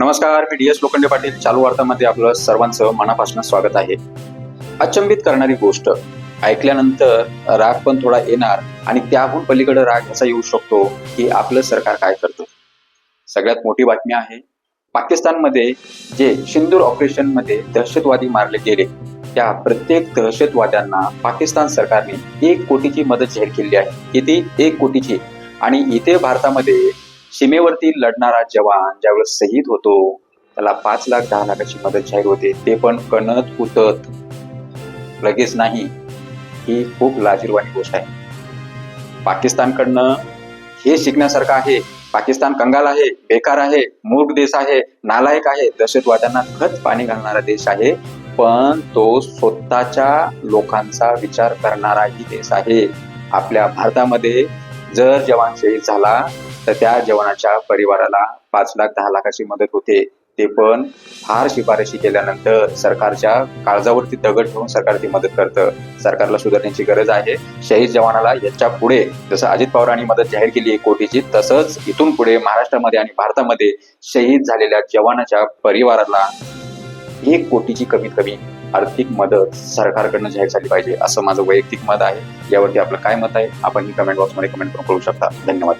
नमस्कार मी D S Lokhande Patil. चालू वार्तामध्ये आपलं सर्वांचं मनापासून स्वागत आहे. अचंबित करणारी गोष्ट ऐकल्यानंतर राग पण थोडा येणार आणि त्याहून पलीकडे राग असा येऊ शकतो की आपलं सरकार काय करतं. सगळ्यात मोठी बातमी आहे पाकिस्तानमध्ये जे सिंदूर ऑपरेशनमध्ये दहशतवादी मारले गेले त्या प्रत्येक दहशतवाद्यांना पाकिस्तान सरकारने एक कोटीची मदत जाहीर केली आहे. किती एक कोटीची आणि इथे भारतामध्ये सीमेवरती लढणारा जवान ज्यावेळेस शहीद होतो त्याला पाच लाख दहा लाखाची मदत जाहीर होते ते पण कणत उतत. लगेच नाही ही खूप लाजीरवाणी गोष्ट आहे. पाकिस्तानकडनं हे शिकण्यासारखं आहे पाकिस्तान कंगाल आहे बेकार आहे मूर्ख देश आहे नालायक आहे दहशतवाद्यांना खत पाणी घालणारा देश आहे पण तो स्वतःच्या लोकांचा विचार करणाराही देश आहे. आपल्या भारतामध्ये जर जवान शहीद झाला तर त्या जवानाच्या परिवाराला पाच लाख दहा लाखाची मदत होते. ते पण फार शिफारशी केल्यानंतर सरकारच्या काळजावरती दगड ठेवून सरकार ती मदत करतं. सरकारला सुधारण्याची गरज आहे. शहीद जवानाला याच्यापुढे जसं अजित पवारांनी मदत जाहीर केली एक कोटीची तसंच इथून पुढे महाराष्ट्रामध्ये आणि भारतामध्ये शहीद झालेल्या जवानाच्या परिवाराला एक कोटीची कमीत कमी आर्थिक मदत सरकारकडनं जाहीर झाली पाहिजे असं माझं वैयक्तिक मत आहे. यावरती आपलं काय मत आहे? आपण ही कमेंट बॉक्समध्ये कमेंट करून कळू शकता. धन्यवाद.